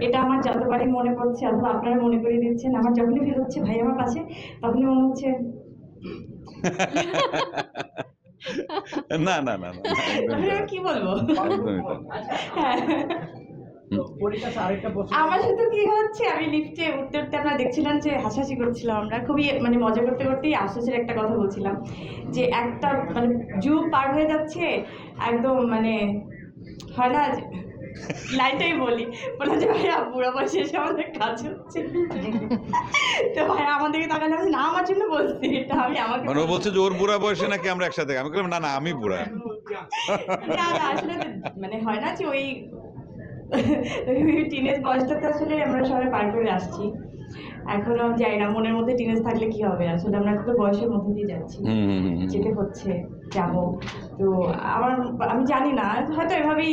এটা আমার যতবারই মনে পড়ছে অথবা আপনারা মনে করিয়ে দিচ্ছেন। আমার যখনই ফিল হচ্ছে ভাই আমার পাশে তখনই মনে হচ্ছে না না না না আমি আর কি বলব। হ্যাঁ। আমার সাথে কি হচ্ছে? আমি লিফটে উঠতে উঠতে আপনারা দেখছিলেন যে হাসাহাসি করছিলাম আমরা। খুবই মানে মজা করতে করতেই আশ্বাসের একটা কথা বলছিলাম যে একটা মানে যুগ পার হয়ে যাচ্ছে একদম মানে হয় না লাইনটাই বলি। বললাম যে ভাইয়া বুড়ো বয়সে এসে আমাদের কাজ হচ্ছে। তো ভাইয়া আমাদেরকে তাকালে আমি না আমার জন্য বলছি। এটা আমি আমাকে মানে ও বলছে যে ওর বুড়া বয়সে নাকি আমরা একসাথে? আমি বললাম না না আমি বুড়া। না না আসলে মানে হয় না যে ওই টিনেজ বয়সটা তো আসলে আমরা সবাই পার করে আসছি। এখনও যাই না মনের মধ্যে টিনেজ থাকলে কি হবে? আসলে আমরা তো বয়সের মধ্যে দিয়ে যাচ্ছি। যেতে হচ্ছে যাব। তো আমার আমি জানি না হয়তো এভাবেই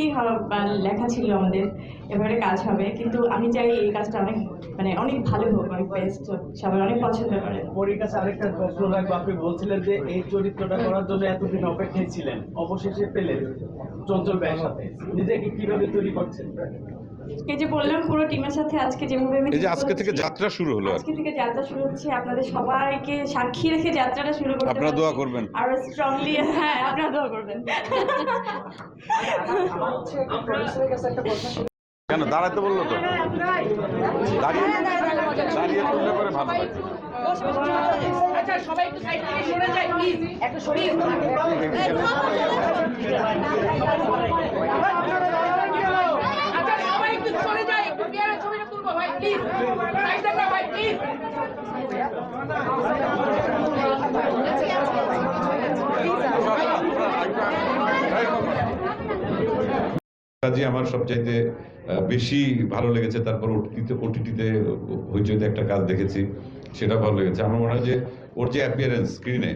লেখা ছিল আমাদের এভাবে কাজ হবে। কিন্তু আমি চাই এই কাজটা অনেক মানে অনেক ভালো হোক অনেক বেস্ট হোক। সবাই অনেক পছন্দ করে। পরীর কাছে আরেকটা প্রশ্ন রাখব আপনি বলছিলেন যে এই চরিত্রটা করার জন্য এতদিন অপেক্ষায় ছিলেন অবশেষে পেলেন। চঞ্চল ব্যয়ের সাথে নিজেকে কীভাবে তৈরি করছেন এই যে বললাম পুরো টিমের সাথে আজকে যেভাবে আমি এই যে আজকে থেকে যাত্রা শুরু হলো আজকে থেকে যাত্রা শুরু হচ্ছে আপনাদের সবাইকে সাক্ষী রেখে যাত্রাটা শুরু করতে আপনারা। দোয়া করবেন। আর স্ট্রংলি হ্যাঁ আপনারা দোয়া করবেন কেন? দাঁড়াতে বলল তো। দাঁড়িয়ে দাঁড়িয়ে করলে পরে ভালো হয়। আচ্ছা সবাই একটু সাইড থেকে সরে যায় প্লিজ একটু সরিয়ে আচ্ছা সবাই একটু সরে যায় একটু পেয়ারা ছবিটা তুলবো ভাই প্লিজ সাইড থেকে ভাই প্লিজ কাজে আমার সবচাইতে বেশি ভালো লেগেছে। তারপর ওটিতে ওটিটিতে হইচইতে একটা কাজ দেখেছি সেটা ভালো লেগেছে। আমার মনে হয় যে ওর যে অ্যাপিয়ারেন্স স্ক্রিনে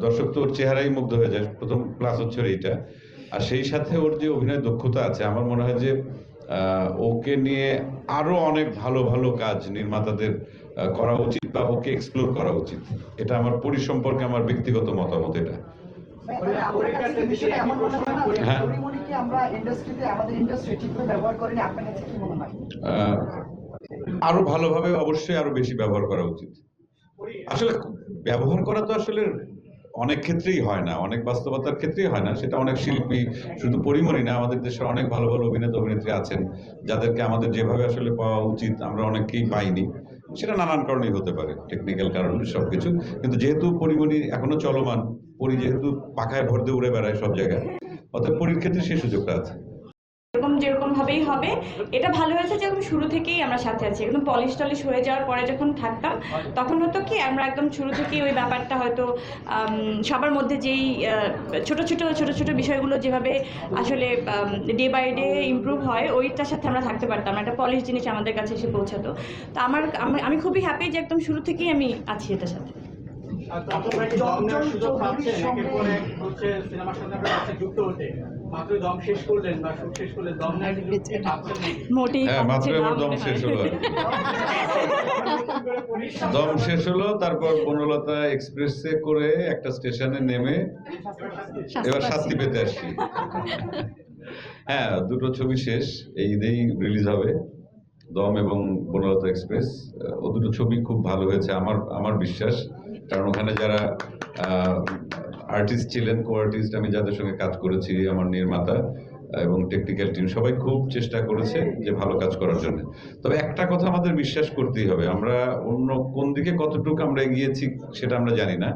দর্শক তো ওর চেহারাই মুগ্ধ হয়ে যায়। প্রথম প্লাস হচ্ছে এইটা। আর সেই সাথে ওর যে অভিনয় দক্ষতা আছে, আমার মনে হয় যে ওকে নিয়ে আরও অনেক ভালো ভালো কাজ নির্মাতাদের করা উচিত বা ওকে এক্সপ্লোর করা উচিত। এটা আমার পরি সম্পর্কে আমার ব্যক্তিগত মতামত এটা। হয়। কাছে আরও ভালোভাবে অবশ্যই আরও বেশি ব্যবহার করা উচিত। আসলে ব্যবহার করা তো আসলে অনেক ক্ষেত্রেই হয় না, অনেক বাস্তবতার ক্ষেত্রেই হয় না। সেটা অনেক শিল্পী, শুধু পরিমণি না, আমাদের দেশে অনেক ভালো ভালো অভিনেতা অভিনেত্রী আছেন, যাদেরকে আমাদের যেভাবে আসলে পাওয়া উচিত, আমরা অনেককেই পাইনি। সেটা নানান কারণেই হতে পারে টেকনিক্যাল কারণে, সবকিছু। কিন্তু যেহেতু পরিমণি এখনও চলমান, পরি যেহেতু পাখায় ভর দিয়ে উড়ে বেড়ায় সব জায়গায় অর্থাৎ পরির সেই সুযোগটা আছে। এরকম যেরকম ভাবেই হবে, এটা ভালো হয়েছে যে শুরু থেকেই আমরা সাথে আছি। একদম পলিশ টলিশ হয়ে যাওয়ার পরে যখন থাকতাম, তখন হতো কি, আমরা একদম শুরু থেকেই ওই ব্যাপারটা হয়তো সবার মধ্যে যেই ছোট ছোট ছোট ছোট বিষয়গুলো যেভাবে আসলে ডে বাই ডে ইমপ্রুভ হয়, ওইটার সাথে আমরা থাকতে পারতাম একটা পলিশ জিনিস আমাদের কাছে এসে পৌঁছাতো। তো আমার, আমি- আমি খুবই হ্যাপি যে একদম শুরু থেকেই আমি আছি এটার সাথে আপনারা কি দম নেওয়ার সুযোগ পাচ্ছেন একের পর এক হচ্ছে সিনেমার সাথে আপনারা যুক্ত হতে। দম শেষ করলেন বা শুট শেষ করলেন দম নেওয়ার সুযোগ কি পাচ্ছেন নাকি? মোটেই হ্যাঁ। দম শেষ হলো। তারপর বনলতা এক্সপ্রেসে করে একটা স্টেশনে নেমে এবার শাস্তি পেতে আসছি। হ্যাঁ দুটো ছবি শেষ এই ঈদেই রিলিজ হবে। দম এবং বনলতা এক্সপ্রেস। ও দুটো ছবি খুব ভালো হয়েছে আমার আমার বিশ্বাস। কারণ ওখানে যারা আর্টিস্ট ছিলেন কো আর্টিস্ট আমি যাদের সঙ্গে কাজ করেছি, আমার নির্মাতা এবং টেকনিক্যাল টিম সবাই খুব চেষ্টা করেছে যে ভালো কাজ করার জন্য। তবে একটা কথা আমাদের বিশ্বাস করতেই হবে, আমরা অন্য কোন দিকে কতটুকু আমরা এগিয়েছি সেটা আমরা জানি না,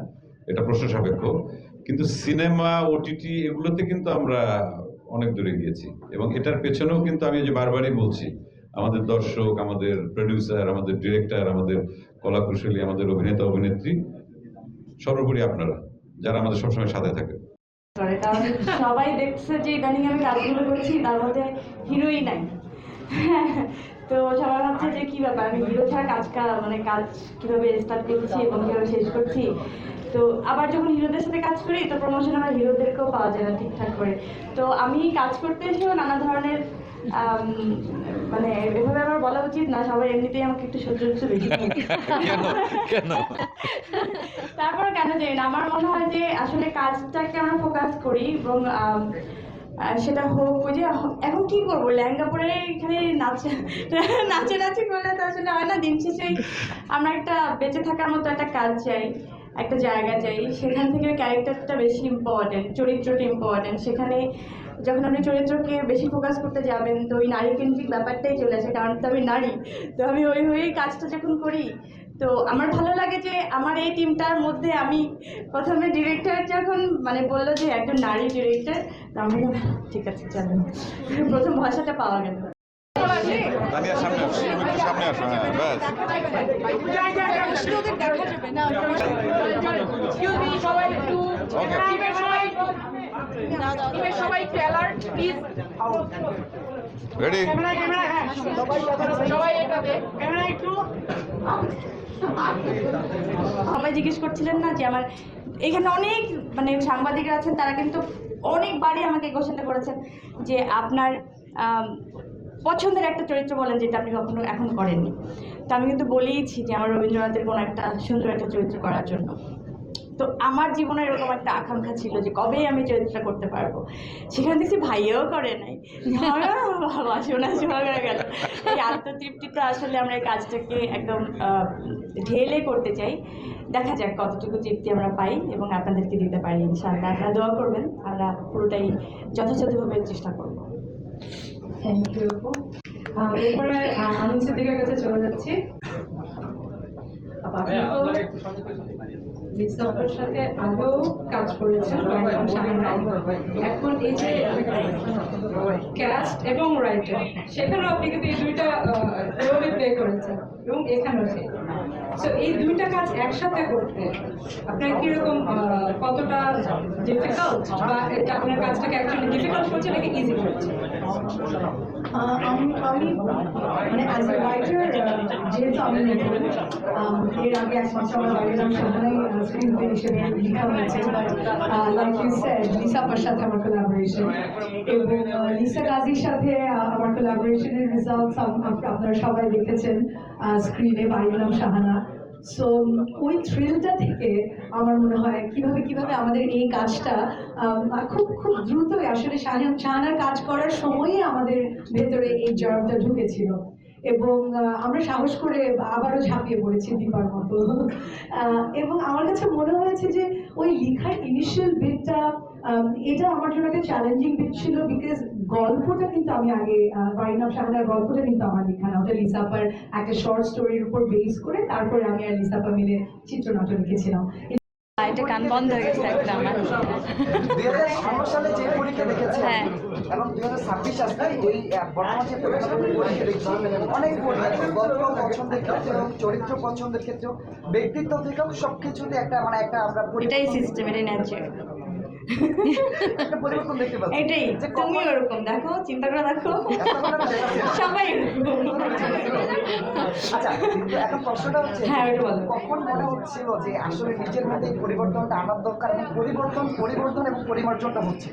এটা প্রশ্ন সাপেক্ষ। কিন্তু সিনেমা ওটিটি এগুলোতে কিন্তু আমরা অনেক দূরে গিয়েছি এবং এটার পেছনেও কিন্তু আমি যে বারবারই বলছি আমাদের দর্শক, আমাদের প্রডিউসার আমাদের ডিরেক্টর আমাদের কলাকুশলী, আমাদের অভিনেতা, অভিনেত্রী, সর্বোপরি আপনারা, যারা আমাদের সবসময় সাথে থাকে করে, কারণ সবাই দেখছে যে ইদানিং আমি কাজগুলো করছি, তার মধ্যে হিরোই নাই। তো সবাই ভাবছে যে কি ব্যাপার, আমি হিরো ছাড়া কাজ মানে কাজ কীভাবে স্টার্ট করছি এবং কীভাবে শেষ করছি? তো আবার যখন হিরোদের সাথে কাজ করি, তো প্রমোশন আমার হিরোদেরকেও পাওয়া যায় না ঠিকঠাক করে। তো আমি কাজ করতে এসেও নানা ধরনের মানে এভাবে আমার বলা উচিত না সবাই এমনিতেই আমাকে একটু সহ্য একটু বেশি। কেন? কেন? তারপর কেন জানি না আমার মনে হয় যে আসলে কাজটাকে আমরা ফোকাস করি এবং সেটা হোক ওই যে এখন কি করব? লেহেঙ্গা পরে এখানে নাচে নাচে নাচে করলে তো আসলে হয় না দিন শেষে আমরা একটা বেঁচে থাকার মতো একটা কাজ চাই একটা জায়গা চাই। সেখান থেকে ক্যারেক্টারটা বেশি ইম্পর্টেন্ট চরিত্রটা ইম্পর্টেন্ট সেখানে যখন আপনি চরিত্রকে বেশি ফোকাস করতে যাবেন তো ওই নারী কেন্দ্রিক ব্যাপারটাই চলে আসে। কারণ তো আমি নারী তো আমি ওই হয়েই কাজটা যখন করি তো আমার ভালো লাগে যে আমার এই টিমটার মধ্যে আমি প্রথমে ডিরেক্টর যখন মানে বলল যে একজন নারী ডিরেক্টর তো আমি ঠিক আছে চলো প্রথম ভাষাটা পাওয়া গেল। সামনে আসো একটু সামনে আসো হ্যাঁ ব্যাস। সবাই একটু টিমের সবাই একটু রেডি সবাই এটাতে। ক্যামেরা একটু। সবাই জিজ্ঞেস করছিলেন না যে আমার এখানে অনেক মানে সাংবাদিকরা আছেন তারা কিন্তু অনেকবারই আমাকে কোশ্চেনটা করেছেন যে আপনার পছন্দের একটা চরিত্র বলেন যেটা আপনি কখনো এখন করেননি। তো আমি কিন্তু বলেইছি যে আমার রবীন্দ্রনাথের কোনো একটা সুন্দর একটা চরিত্র করার জন্য। তো আমার জীবনে এরকম একটা আকাঙ্ক্ষা ছিল যে কবে আমি চরিত্রটা করতে পারব। সেখানে দেখছি ভাইয়াও করে নাই। বাবা শোনা শোনা গেল। এই আত্মতৃপ্তিটা আসলে আমরা এই কাজটাকে একদম আহ, ঢেলে করতে চাই। দেখা যাক কতটুকু তৃপ্তি আমরা পাই এবং আপনাদেরকে দিতে পারি ইনশাআল্লাহ। আপনারা দোয়া করবেন আমরা পুরোটাই যথাযথভাবে চেষ্টা করব। থ্যাংক ইউ এরপরে আমি সিদ্দিকার কাছে চলে যাচ্ছি। তো। লিসাপের সাথে আগেও কাজ করেছেন এখন এই যে ক্যাস্ট এবং রাইটার সেখানেও আপনি কিন্তু এই দুইটা রোলই প্লে করেছেন এবং এখানেও সে সো এই দুইটা কাজ একসাথে করতে আপনার কীরকম কতটা ডিফিকাল্ট বা এটা আপনার কাজটাকে অ্যাকচুয়ালি ডিফিকাল্ট করছে নাকি ইজি আহ, আমি মানে অ্যাজ এ রাইটার যেহেতু আমি এর আগে এক মাস আমার বাইরে নাম সামনে স্ক্রিন প্লে হিসেবে হয়েছে লাইক ইউ লিসা আমার কোলাবোরেশন এবং লিসা গাজীর সাথে আমার কোলাবোরেশনের রেজাল্টস আপনারা সবাই দেখেছেন স্ক্রিনে নাম সাহানা সো ওই থ্রিলটা থেকে আমার মনে হয় কীভাবে কীভাবে আমাদের এই কাজটা খুব খুব দ্রুতই আসলে শাহান শাহানার কাজ করার সময়ই আমাদের ভেতরে এই জ্বরটা ঢুকেছিল। এবং আমরা সাহস করে আবারও ঝাঁপিয়ে পড়েছি দীপার মতো। এবং আমার কাছে মনে হয়েছে যে ওই লেখার ইনিশিয়াল বিটটা এটা আমার জন্য একটা চ্যালেঞ্জিং বিট ছিল বিকজ গল্পটা কিন্তু আমি আগে বাইনাম শাহানার গল্পটা কিন্তু আমার লেখা না। ওটা লিসাপার একটা শর্ট স্টোরির উপর বেস করে তারপরে আমি আর লিসাপা মিলে চিত্রনাট্য লিখেছিলাম। এটা কান বন্ধ হয়ে গেছে একটা আমার। পরীক্ষা দেখেছি? হ্যাঁ। এবং দুই হাজার ছাব্বিশ আসলে এই বর্তমান যে পরীক্ষা পরীক্ষা দেখছি। অনেক গল্প পছন্দের ক্ষেত্রে এবং চরিত্র পছন্দের ক্ষেত্রেও ব্যক্তিত্ব থেকেও একটা মানে একটা আমরা এটাই সিস্টেম এটাই এটাই। তুমি ওরকম দেখো চিন্তা করে দেখো। সবাই। আচ্ছা এখন প্রশ্নটা হচ্ছে হ্যাঁ, কখন মনে হচ্ছিল যে আসলে নিজের মধ্যে পরিবর্তনটা আনার দরকার এবং পরিবর্তন পরিবর্তন এবং পরিমার্জনটা হচ্ছে?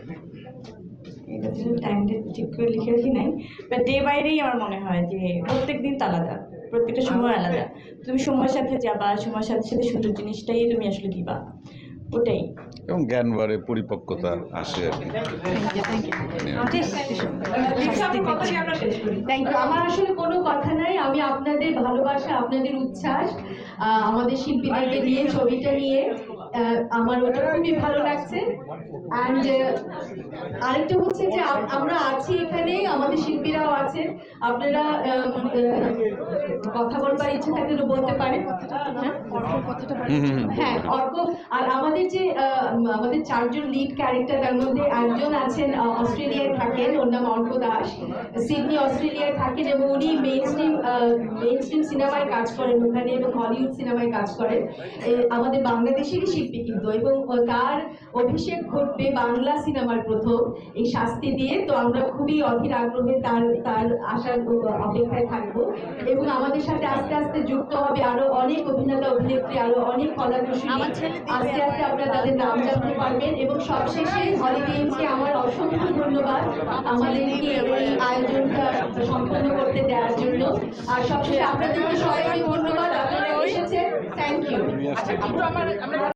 এটা তো টাইমটা ঠিক করে লিখে রাখি নাই বাট ডে বাই ডেই আমার মনে হয় যে প্রত্যেক দিন তো আলাদা প্রত্যেকটা সময় আলাদা। তুমি সময়ের সাথে যাবা সময়ের সাথে সাথে সুন্দর জিনিসটাই তুমি আসলে দিবা ওটাই। এবং জ্ঞান বাড়ে পরিপক্কতা আসে আর কি। থ্যাংক ইউ আমার আসলে কোনো কথা নাই আমি আপনাদের ভালোবাসা আপনাদের উচ্ছ্বাস আহ, আমাদের শিল্পীদেরকে নিয়ে ছবিটা নিয়ে। আমার ওটা খুবই ভালো লাগছে। অ্যান্ড আরেকটা হচ্ছে যে আমরা আছি এখানে আমাদের শিল্পীরাও আছেন আপনারা কথা বলবার ইচ্ছে থাকলে বলতে পারেন। হ্যাঁ? হ্যাঁ অর্ক আর আমাদের যে আমাদের চারজন লিড ক্যারেক্টার তার মধ্যে একজন আছেন অস্ট্রেলিয়ায় থাকেন ওর নাম অর্ক দাস। সিডনি অস্ট্রেলিয়ায় থাকেন এবং উনি মেইন স্ট্রিম মেইন স্ট্রিম সিনেমায় কাজ করেন ওখানে এবং হলিউড সিনেমায় কাজ করেন। আমাদের বাংলাদেশেরই শিল্পী কিন্তু এবং তার অভিষেক ঘটবে বাংলা সিনেমার প্রথম। এই শাস্তি দিয়ে তো আমরা খুবই অধীর আগ্রহে তার তার আসার অপেক্ষায় থাকব। এবং আমাদের সাথে আস্তে আস্তে যুক্ত হবে আরও অনেক অভিনেতা অভিনেত্রী আরও অনেক কলাকুশলী আস্তে আস্তে আপনারা তাদের নাম জানতে পারবেন। এবং সবশেষে হলিডেজকে আমার অসংখ্য ধন্যবাদ আমাদেরকে এই আয়োজনটা সম্পন্ন করতে দেওয়ার জন্য। আর সবশেষে আপনাদেরকে সবাইকে ধন্যবাদ। আপনারা এসেছেন। থ্যাংক ইউ আচ্ছা আমরা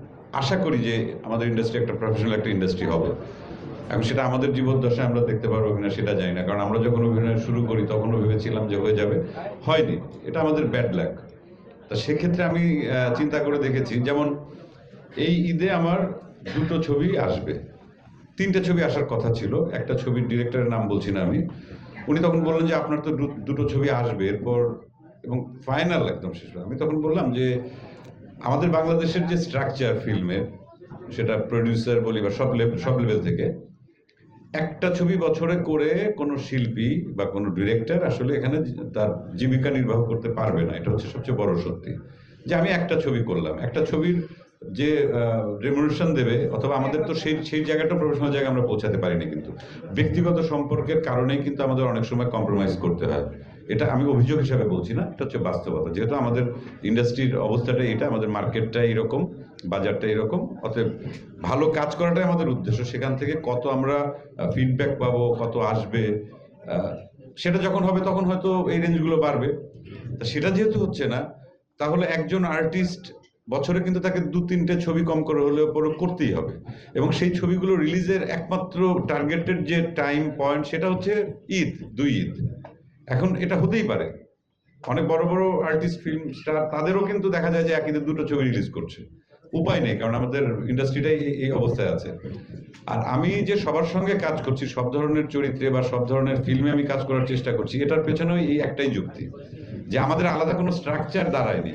আশা করি যে আমাদের ইন্ডাস্ট্রি একটা প্রফেশনাল একটা ইন্ডাস্ট্রি হবে। এখন সেটা আমাদের জীবদ্দশায় আমরা দেখতে পারব কিনা সেটা জানি না। কারণ আমরা যখন অভিনয় শুরু করি, তখনও ভেবেছিলাম যে হয়ে যাবে। হয়নি। এটা আমাদের ব্যাড লাক তা সেক্ষেত্রে আমি চিন্তা করে দেখেছি, যেমন এই ঈদে আমার দুটো ছবি আসবে। তিনটে ছবি আসার কথা ছিল। একটা ছবির ডিরেক্টরের নাম বলছি না আমি। উনি তখন বললেন যে, আপনার তো দুটো ছবি আসবে। এরপর এবং ফাইনাল একদম শেষ আমি তখন বললাম যে আমাদের বাংলাদেশের যে স্ট্রাকচার ফিল্মের সেটা প্রডিউসার বলি বা সব লেভেল সব লেভেল থেকে, একটা ছবি বছরে করে কোনো শিল্পী বা কোনো ডিরেক্টর আসলে এখানে তার জীবিকা নির্বাহ করতে পারবে না। এটা হচ্ছে সবচেয়ে বড় সত্যি। যে আমি একটা ছবি করলাম। একটা ছবির যে রেমুনেশন দেবে, অথবা আমাদের তো সেই সেই জায়গাটা প্রফেশনাল জায়গায় আমরা পৌঁছাতে পারিনি কিন্তু। ব্যক্তিগত সম্পর্কের কারণেই কিন্তু আমাদের অনেক সময় কম্প্রোমাইজ করতে হয়। এটা আমি অভিযোগ হিসাবে বলছি না, এটা হচ্ছে বাস্তবতা। যেহেতু আমাদের ইন্ডাস্ট্রির অবস্থাটা এটা, আমাদের মার্কেটটা এরকম বাজারটা এরকম, অতএব ভালো কাজ করাটাই আমাদের উদ্দেশ্য। সেখান থেকে কত আমরা ফিডব্যাক পাবো, কত আসবে সেটা যখন হবে তখন হয়তো এই রেঞ্জগুলো বাড়বে। তা সেটা যেহেতু হচ্ছে না, তাহলে একজন আর্টিস্ট বছরে কিন্তু তাকে দু, তিনটে ছবি কম করে হলেও পরে করতেই হবে। এবং সেই ছবিগুলো রিলিজের একমাত্র টার্গেটেড যে টাইম পয়েন্ট সেটা হচ্ছে ঈদ, দুই ঈদ। এখন এটা হতেই পারে। অনেক বড় বড় আর্টিস্ট ফিল্ম স্টার তাদেরও কিন্তু দেখা যায় যে একই দুটো ছবি রিলিজ করছে। উপায় নেই, কারণ আমাদের ইন্ডাস্ট্রিটাই এই- অবস্থায় আছে। আর আমি যে সবার সঙ্গে কাজ করছি, সব ধরনের চরিত্রে বা সব ধরনের ফিল্মে আমি কাজ করার চেষ্টা করছি, এটার পেছনেও এই একটাই যুক্তি, যে আমাদের আলাদা কোনো স্ট্রাকচার দাঁড়ায়নি।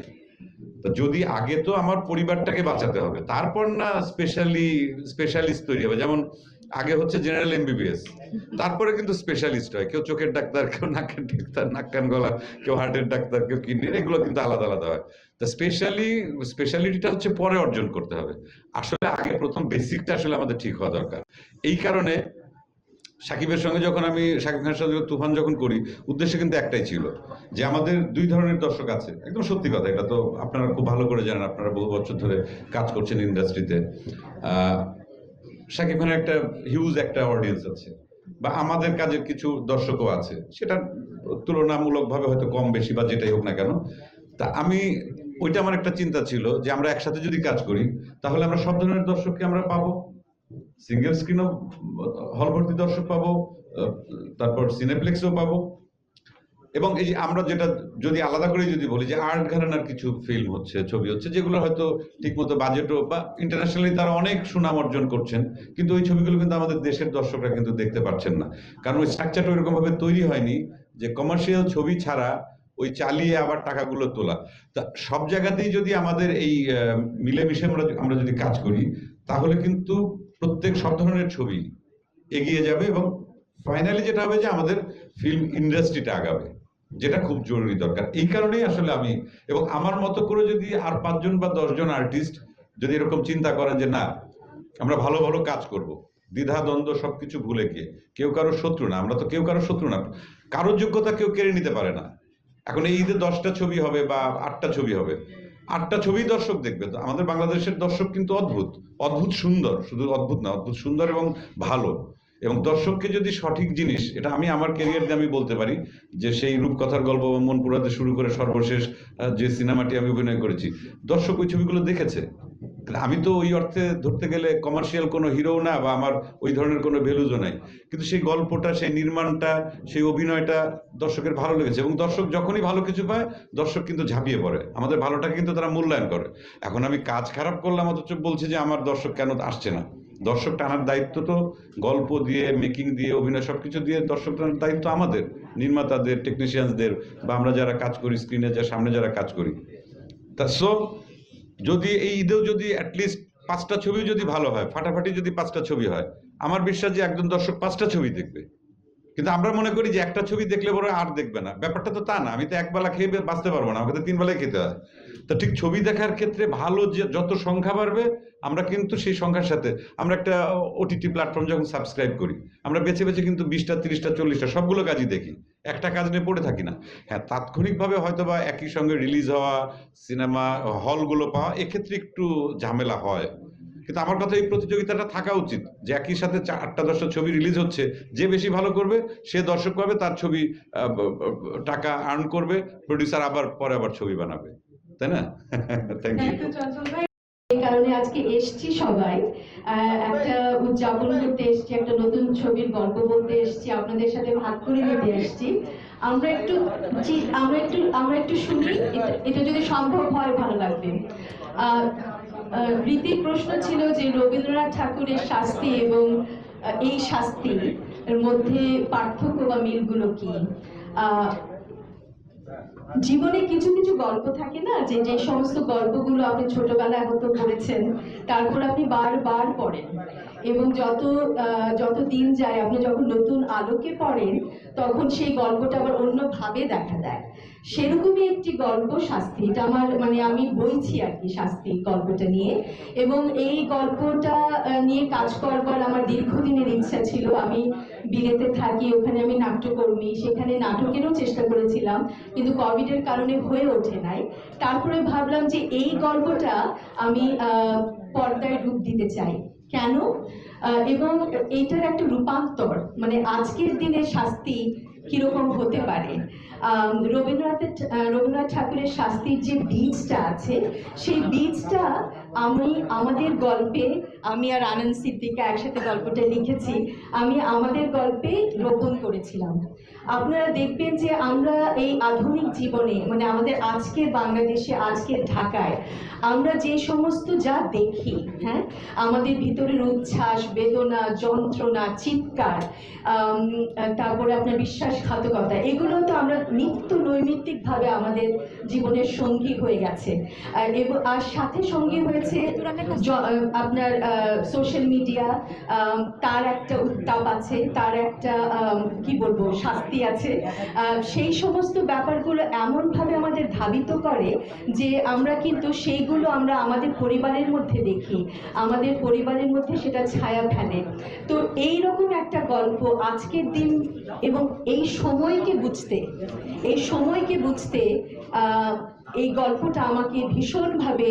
যদি আগে তো আমার পরিবারটাকে বাঁচাতে হবে, তারপর না স্পেশালি স্পেশালিস্ট তৈরি হবে। যেমন আগে হচ্ছে জেনারেল এমবিবিএস তারপরে কিন্তু স্পেশালিস্ট হয়। কেউ চোখের ডাক্তার, কেউ নাকের ডাক্তার, নাক, কান, গলা, কেউ হার্টের ডাক্তার, কেউ কিডনির এগুলো কিন্তু আলাদা আলাদা হয়। তা স্পেশালি স্পেশালিটিটা হচ্ছে পরে অর্জন করতে হবে। আসলে আগে প্রথম বেসিকটা আসলে আমাদের ঠিক হওয়া দরকার। এই কারণে সাকিবের সঙ্গে যখন আমি, সাকিব খানের সঙ্গে তুফান যখন করি, উদ্দেশ্য কিন্তু একটাই ছিল যে আমাদের দুই ধরনের দর্শক আছে। একদম সত্যি কথা, এটা তো আপনারা খুব ভালো করে জানেন, আপনারা বহু বছর ধরে কাজ করছেন ইন্ডাস্ট্রিতে সাকিব খানের একটা হিউজ একটা অডিয়েন্স আছে। বা আমাদের কাজের কিছু দর্শকও আছে। সেটা তুলনামূলকভাবে হয়তো কম বেশি বা যেটাই হোক না কেন। তা আমি, ওইটা আমার একটা চিন্তা ছিল যে আমরা একসাথে যদি কাজ করি, তাহলে আমরা সব ধরনের দর্শককে আমরা পাবো। সিঙ্গেল স্ক্রিনও হল ভর্তি দর্শক পাবো তারপর সিনেপ্লেক্সও পাবো। এবং এই যে আমরা যেটা যদি আলাদা করে যদি বলি যে আর্ট ঘরানার কিছু ফিল্ম হচ্ছে, ছবি হচ্ছে, যেগুলো হয়তো ঠিকমতো বাজেটও বা ইন্টারন্যাশনালি তারা অনেক সুনাম অর্জন করছেন, কিন্তু ওই ছবিগুলো কিন্তু আমাদের দেশের দর্শকরা কিন্তু দেখতে পাচ্ছেন না। কারণ ওই স্ট্রাকচারটা ওইরকম ভাবে তৈরি হয়নি যে কমার্শিয়াল ছবি ছাড়া ওই চালিয়ে আবার টাকাগুলো তোলা। তা সব জায়গাতেই যদি আমাদের এই মিলেমিশে আমরা আমরা যদি কাজ করি, তাহলে কিন্তু প্রত্যেক সব ধরনের ছবি এগিয়ে যাবে এবং ফাইনালি যেটা হবে যে আমাদের ফিল্ম ইন্ডাস্ট্রিটা আগাবে। যেটা খুব জরুরি দরকার। এই কারণেই আসলে আমি, এবং আমার মতো করে যদি আর পাঁচজন বা দশজন আর্টিস্ট যদি এরকম চিন্তা করেন যে, না, আমরা ভালো ভালো কাজ করব। দ্বিধা, দ্বন্দ্ব সবকিছু ভুলে গিয়ে। কেউ কারও শত্রু না, আমরা তো কেউ কারও শত্রু না। কারও যোগ্যতা কেউ কেড়ে নিতে পারে না। এখন এই ঈদে দশটা ছবি হবে বা আটটা ছবি হবে। আটটা ছবি দর্শক দেখবে তো। আমাদের বাংলাদেশের দর্শক কিন্তু অদ্ভুত। অদ্ভুত সুন্দর। শুধু অদ্ভুত না, অদ্ভুত সুন্দর এবং ভালো। এবং দর্শককে যদি সঠিক জিনিস এটা আমি আমার ক্যারিয়ার দিয়ে আমি বলতে পারি যে সেই রূপকথার গল্প মন পুরাতে শুরু করে সর্বশেষ যে সিনেমাটি আমি অভিনয় করেছি দর্শক ওই ছবিগুলো দেখেছে। আমি তো ওই অর্থে ধরতে গেলে কমার্শিয়াল কোনো হিরো না বা আমার ওই ধরনের কোনো ভ্যালুজও নাই। কিন্তু সেই গল্পটা সেই নির্মাণটা সেই অভিনয়টা দর্শকের ভালো লেগেছে। এবং দর্শক যখনই ভালো কিছু পায় দর্শক কিন্তু ঝাঁপিয়ে পড়ে। আমাদের ভালোটাকে কিন্তু তারা মূল্যায়ন করে। এখন আমি কাজ খারাপ করলাম অথচ বলছি যে আমার দর্শক কেন আসছে না? দর্শক টানার দায়িত্ব তো গল্প দিয়ে মেকিং দিয়ে, অভিনয় সবকিছু দিয়ে দর্শক টানার দায়িত্ব আমাদের, নির্মাতাদের টেকনিশিয়ানসদের বা আমরা যারা কাজ করি স্ক্রিনে যা সামনে যারা কাজ করি। তা সো যদি এই ঈদেও যদি অ্যাটলিস্ট পাঁচটা ছবি যদি ভালো হয়, ফাটাফাটি যদি পাঁচটা ছবি হয়, আমার বিশ্বাস যে একজন দর্শক পাঁচটা ছবি দেখবে। কিন্তু আমরা মনে করি যে একটা ছবি দেখলে পরে আর দেখবে না। ব্যাপারটা তো তা না, আমি তো একবেলা খেয়ে বাঁচতে পারব না, আমাকে তো তিন বেলায় খেতে হয়। তা ঠিক ছবি দেখার ক্ষেত্রে ভালো যে যত সংখ্যা বাড়বে, আমরা কিন্তু সেই সংখ্যার সাথে, আমরা একটা ওটিটি প্ল্যাটফর্ম যখন সাবস্ক্রাইব করি, আমরা বেছে বেছে কিন্তু বিশটা, তিরিশটা, চল্লিশটা সবগুলো কাজই দেখি। একটা কাজ নিয়ে পড়ে থাকি না। হ্যাঁ তাৎক্ষণিকভাবে হয়তো বা একই সঙ্গে রিলিজ হওয়া সিনেমা হলগুলো পাওয়া, এক্ষেত্রে একটু ঝামেলা হয়। কিন্তু আমার কথা এই প্রতিযোগিতাটা থাকা উচিত যে একই সাথে আটটা, দশটা ছবি রিলিজ হচ্ছে, যে বেশি ভালো করবে, সে দর্শক পাবে, তার ছবি টাকা আর্ন করবে প্রডিউসার আবার পরে আবার ছবি বানাবে। তাই না? থ্যাংক ইউ এই কারণে আজকে এসছি সবাই। একটা উদযাপন করতে এসছি, একটা নতুন ছবির গল্প বলতে এসছি, আপনাদের সাথে ভাগ করে নিতে এসছি। আমরা একটু আমরা একটু আমরা একটু শুনি, এটা- যদি সম্ভব হয়, ভালো লাগবে। রীতির প্রশ্ন ছিল যে রবীন্দ্রনাথ ঠাকুরের শাস্তি এবং এই শাস্তি এর মধ্যে পার্থক্য বা মিলগুলো কি? জীবনে কিছু কিছু গল্প থাকে না, যে যে সমস্ত গল্পগুলো আপনি ছোটবেলায় হয়তো পড়েছেন তারপর আপনি বারবার পড়েন। এবং যত যত দিন যায়, আপনি যখন নতুন আলোকে পড়েন, তখন সেই গল্পটা আবার অন্যভাবে দেখা দেয়। সেরকমই একটি গল্প শাস্তি, এটা আমার মানে আমি বইছি আর কি শাস্তি গল্পটা নিয়ে। এবং এই গল্পটা নিয়ে কাজ করবার আমার দীর্ঘদিনের ইচ্ছা ছিল। আমি বিলেতে থাকি, ওখানে আমি নাট্যকর্মী, সেখানে নাটকেরও চেষ্টা করেছিলাম, কিন্তু কোভিডের কারণে হয়ে ওঠে নাই। তারপরে ভাবলাম যে এই গল্পটা আমি পর্দায় রূপ দিতে চাই। কেন? এবং এইটার একটা রূপান্তর মানে আজকের দিনে শাস্তি কীরকম হতে পারে? রবীন্দ্রনাথের রবীন্দ্রনাথ ঠাকুরের শাস্তির যে বীজটা আছে, সেই বীজটা আমি আমাদের গল্পে, আমি আর আনন্দ সিদ্দিকা একসাথে গল্পটা লিখেছি, আমি আমাদের গল্পে রোপণ করেছিলাম। আপনারা দেখবেন যে আমরা এই আধুনিক জীবনে মানে আমাদের আজকের বাংলাদেশে আজকে ঢাকায়, আমরা যে সমস্ত যা দেখি হ্যাঁ? আমাদের ভিতরের উচ্ছ্বাস, বেদনা, যন্ত্রণা, চিৎকার তারপরে আপনার বিশ্বাসঘাতকতা, এগুলো তো আমরা নিত্য নৈমিত্তিকভাবে আমাদের জীবনের সঙ্গী হয়ে গেছে। আর সাথে সঙ্গী হয়েছে আপনার সোশ্যাল মিডিয়া তার একটা উত্তাপ আছে, তার একটা কি বলব, শাস্তি আছে। সেই সমস্ত ব্যাপারগুলো এমনভাবে আমাদের ধাবিত করে যে আমরা কিন্তু সেইগুলো আমরা আমাদের পরিবারের মধ্যে দেখি। আমাদের পরিবারের মধ্যে সেটা ছায়া ফেলে। তো এই রকম একটা গল্প আজকের দিন এবং এই সময়কে বুঝতে, এই সময়কে বুঝতে এই গল্পটা আমাকে ভীষণভাবে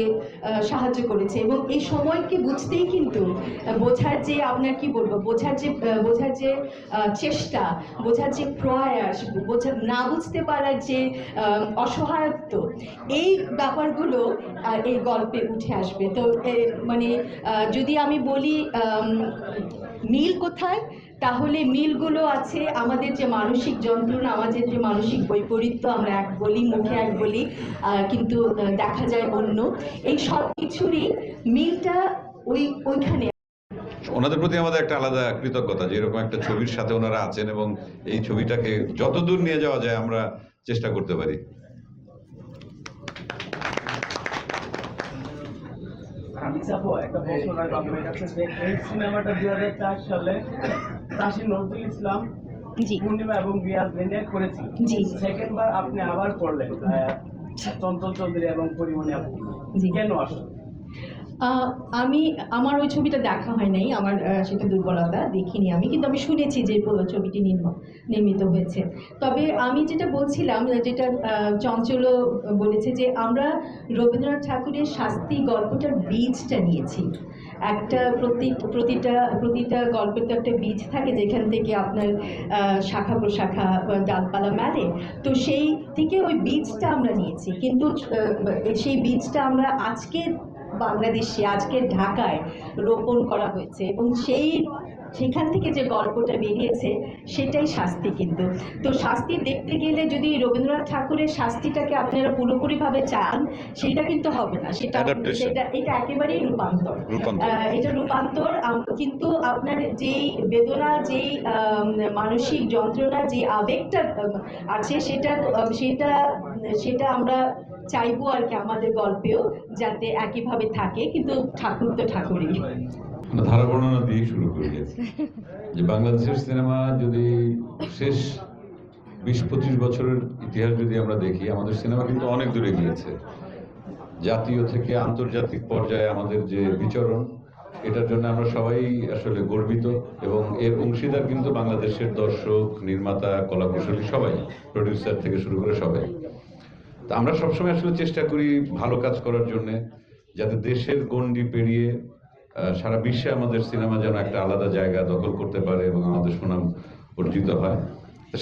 সাহায্য করেছে এবং এই সময়কে বুঝতেই কিন্তু বোঝার যে আপনার কি বলব, বোঝার যে বোঝার যে চেষ্টা, বোঝার যে প্রয়াস, বোঝা, না বুঝতে পারার যে অসহায়ত্ব, এই ব্যাপারগুলো এই গল্পে উঠে আসবে। তো মানে যদি আমি বলি মিল কোথায়? তাহলে মিলগুলো আছে আমাদের যে মানসিক যন্ত্রণা আমাদের যে মানসিক বৈপরীত্য আমরা এক বলি মুখে এক বলি কিন্তু দেখা যায় অন্য। এই সব কিছুরই মিলটা ওই ওইখানে। ওনাদের প্রতি আমাদের একটা আলাদা কৃতজ্ঞতা যে এরকম একটা ছবির সাথে ওনারা আছেন এবং এই ছবিটাকে যতদূর নিয়ে যাওয়া যায় আমরা চেষ্টা করতে পারি। আমি চাপো একটা প্রশ্ন রাখব আপনার কাছে যে এই সিনেমাটা দুই হাজার চার সালে চাষি নজরুল ইসলাম জি। পূর্ণিমা এবং বিয়াস ভেন্ডিয়া করেছিল জি। সেকেন্ড বার আপনি আবার করলেন চঞ্চল চৌধুরী এবং পরিমণি আপু। জি। কেন আসলে আমি আমার ওই ছবিটা দেখা হয় নাই আমার সেটা দুর্বলতা দেখিনি আমি কিন্তু আমি শুনেছি যে ছবিটি নির্ম- নির্মিত হয়েছে। তবে আমি যেটা বলছিলাম যেটা আহ, চঞ্চলও বলেছে যে আমরা রবীন্দ্রনাথ ঠাকুরের শাস্তি গল্পটার বীজটা নিয়েছি। একটা প্রতি, প্রতিটা প্রতিটা গল্পের তো একটা বীজ থাকে যেখান থেকে আপনার শাখা প্রশাখা ডালপালা মেলে। তো সেই থেকে ওই বীজটা আমরা নিয়েছি। কিন্তু সেই বীজটা আমরা আজকের বাংলাদেশে আজকে ঢাকায় রোপণ করা হয়েছে এবং সেই সেখান থেকে যে গল্পটা বেরিয়েছে সেটাই শাস্তি কিন্তু। তো শাস্তি দেখতে গেলে যদি রবীন্দ্রনাথ ঠাকুরের শাস্তিটাকে আপনারা পুরোপুরিভাবে চান সেটা কিন্তু হবে না। সেটা সেটা এটা একেবারেই রূপান্তর। এটা রূপান্তর। কিন্তু আপনার যেই বেদনা যেই মানসিক যন্ত্রণা যে আবেগটা আছে সেটা সেটা সেটা আমরা চাইব আর কি আমাদের গল্পেও যাতে একইভাবে থাকে, কিন্তু ঠাকুর তো ঠাকুরই। ধারা বর্ণনা দিয়েই শুরু করি যে বাংলাদেশের সিনেমা যদি শেষ বিশ পঁচিশ বছরের ইতিহাস যদি আমরা দেখি, আমাদের সিনেমা কিন্তু অনেক দূরে গিয়েছে। জাতীয় থেকে আন্তর্জাতিক পর্যায়ে আমাদের যে বিচরণ, এটার জন্য আমরা সবাই আসলে গর্বিত এবং এর অংশীদার কিন্তু বাংলাদেশের দর্শক, নির্মাতা, কলাকুশলী সবাই, প্রডিউসার থেকে শুরু করে সবাই। তা আমরা সবসময় আসলে চেষ্টা করি ভালো কাজ করার জন্য, যাতে দেশের গণ্ডি পেরিয়ে সারা বিশ্বে আমাদের সিনেমা যেন একটা আলাদা জায়গা দখল করতে পারে এবং আমাদের সুনাম অর্জিত হয়।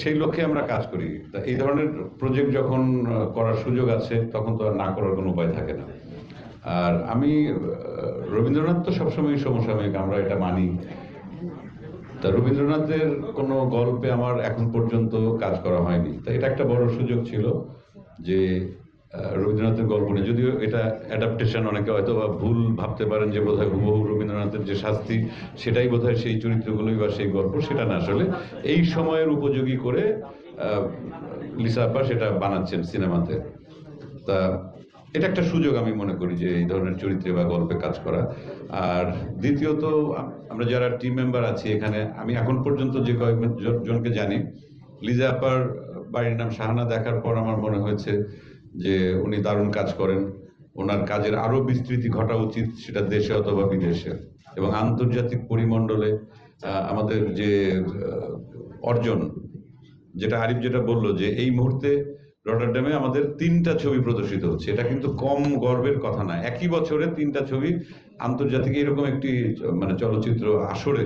সেই লক্ষ্যে আমরা কাজ করি। তা এই ধরনের প্রজেক্ট যখন করার সুযোগ আছে, তখন তো আর না করার কোনো উপায় থাকে না। আর আমি রবীন্দ্রনাথ তো সবসময় সমসাময়িক, আমরা এটা মানি। তা রবীন্দ্রনাথের কোনো গল্পে আমার এখন পর্যন্ত কাজ করা হয়নি। তা এটা একটা বড় সুযোগ ছিল। যে রবীন্দ্রনাথের গল্প নিয়ে যদিও এটা অ্যাডাপ্টেশন অনেকে হয়তো বা ভুল ভাবতে পারেন যে বোধহয় হুবহু রবীন্দ্রনাথের যে শাস্তি সেটাই বোধহয় সেই চরিত্রগুলোই বা সেই গল্প সেটা না। আসলে এই সময়ের উপযোগী করে আহ, লিসা আপা সেটা বানাচ্ছেন সিনেমাতে। তা এটা একটা সুযোগ আমি মনে করি যে এই ধরনের চরিত্রে বা গল্পে কাজ করা। আর দ্বিতীয়ত আমরা যারা টিম মেম্বার আছি এখানে আমি এখন পর্যন্ত যে কয়েক জন- জনকে জানি লিজা আপার বাড়ির নাম শাহানা দেখার পর আমার মনে হয়েছে যে উনি দারুণ কাজ করেন। ওনার কাজের আরও বিস্তৃতি ঘটা উচিত সেটা দেশে অথবা বিদেশে। এবং আন্তর্জাতিক পরিমণ্ডলে আমাদের যে অর্জন, যেটা আরিফ যেটা বলল যে এই মুহূর্তে রটারডামে আমাদের তিনটা ছবি প্রদর্শিত হচ্ছে। এটা কিন্তু কম গর্বের কথা না। একই বছরে তিনটা ছবি আন্তর্জাতিক এরকম একটি মানে চলচ্চিত্র আসরে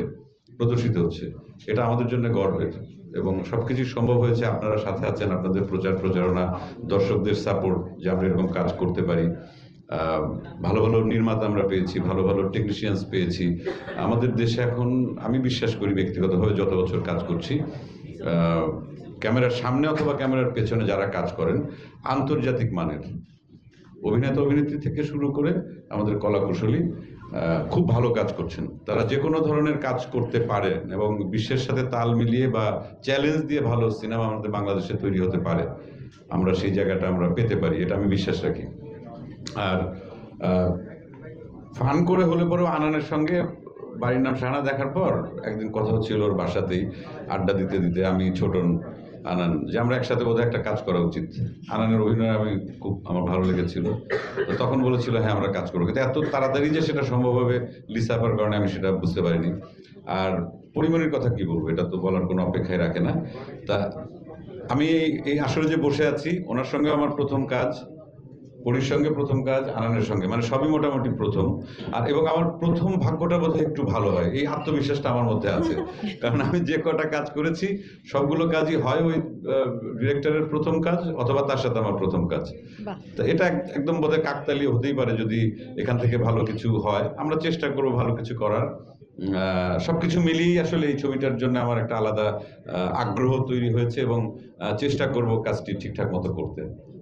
প্রদর্শিত হচ্ছে। এটা আমাদের জন্য গর্বের। এবং সবকিছু সম্ভব হয়েছে। আপনারা সাথে আছেন, আপনাদের প্রচার প্রচারণা, দর্শকদের সাপোর্ট যে আমরা এরকম কাজ করতে পারি। ভালো ভালো নির্মাতা আমরা পেয়েছি, ভালো ভালো টেকনিশিয়ানস পেয়েছি। আমাদের দেশে এখন, আমি বিশ্বাস করি ব্যক্তিগতভাবে যত বছর কাজ করছি ক্যামেরার সামনে অথবা ক্যামেরার পেছনে যারা কাজ করেন, আন্তর্জাতিক মানের। অভিনেতা অভিনেত্রী থেকে শুরু করে আমাদের কলাকুশলী খুব ভালো কাজ করছেন। তারা যে কোনো ধরনের কাজ করতে পারেন এবং বিশ্বের সাথে তাল মিলিয়ে বা চ্যালেঞ্জ দিয়ে ভালো সিনেমা আমাদের বাংলাদেশে তৈরি হতে পারে। আমরা সেই জায়গাটা আমরা পেতে পারি, এটা আমি বিশ্বাস রাখি। আর ফান করে হলে পরেও আনানের সঙ্গে বাড়ির নাম শাহানা দেখার পর একদিন কথা হচ্ছিল ওর বাসাতেই, আড্ডা দিতে দিতে আমি ছোটন আনান, যে আমরা একসাথে বোধহয় একটা কাজ করা উচিত। আনানের অভিনয় আমি খুব, আমার ভালো লেগেছিল। তো তখন বলেছিল হ্যাঁ আমরা কাজ করব। কিন্তু এত তাড়াতাড়ি যে সেটা সম্ভব হবে লিসাফার কারণে আমি সেটা বুঝতে পারিনি। আর পরিমাণের কথা কি বলব? এটা তো বলার কোনো অপেক্ষায় রাখে না। তা আমি এই- আসরে যে বসে আছি, ওনার সঙ্গে আমার প্রথম কাজ। পরির সঙ্গে প্রথম কাজ আনন্দের সঙ্গে মানে সবই মোটামুটি প্রথম। আর এবং আমার প্রথম ভাগ্যটা বোধহয় একটু ভালো হয় এই আত্মবিশ্বাসটা আমার মধ্যে আছে। কারণ আমি যে কটা কাজ করেছি সবগুলো কাজই হয় ওই ডিরেক্টরের প্রথম কাজ অথবা তার সাথে আমার প্রথম কাজ। তো এটা এক- একদম বোধহয় কাকতালি হতেই পারে যদি এখান থেকে ভালো কিছু হয়। আমরা চেষ্টা করব ভালো কিছু করার। সবকিছু মিলিয়েই আসলে এই ছবিটার জন্য আমার একটা আলাদা আগ্রহ তৈরি হয়েছে এবং চেষ্টা করব কাজটি ঠিকঠাক মতো করতে।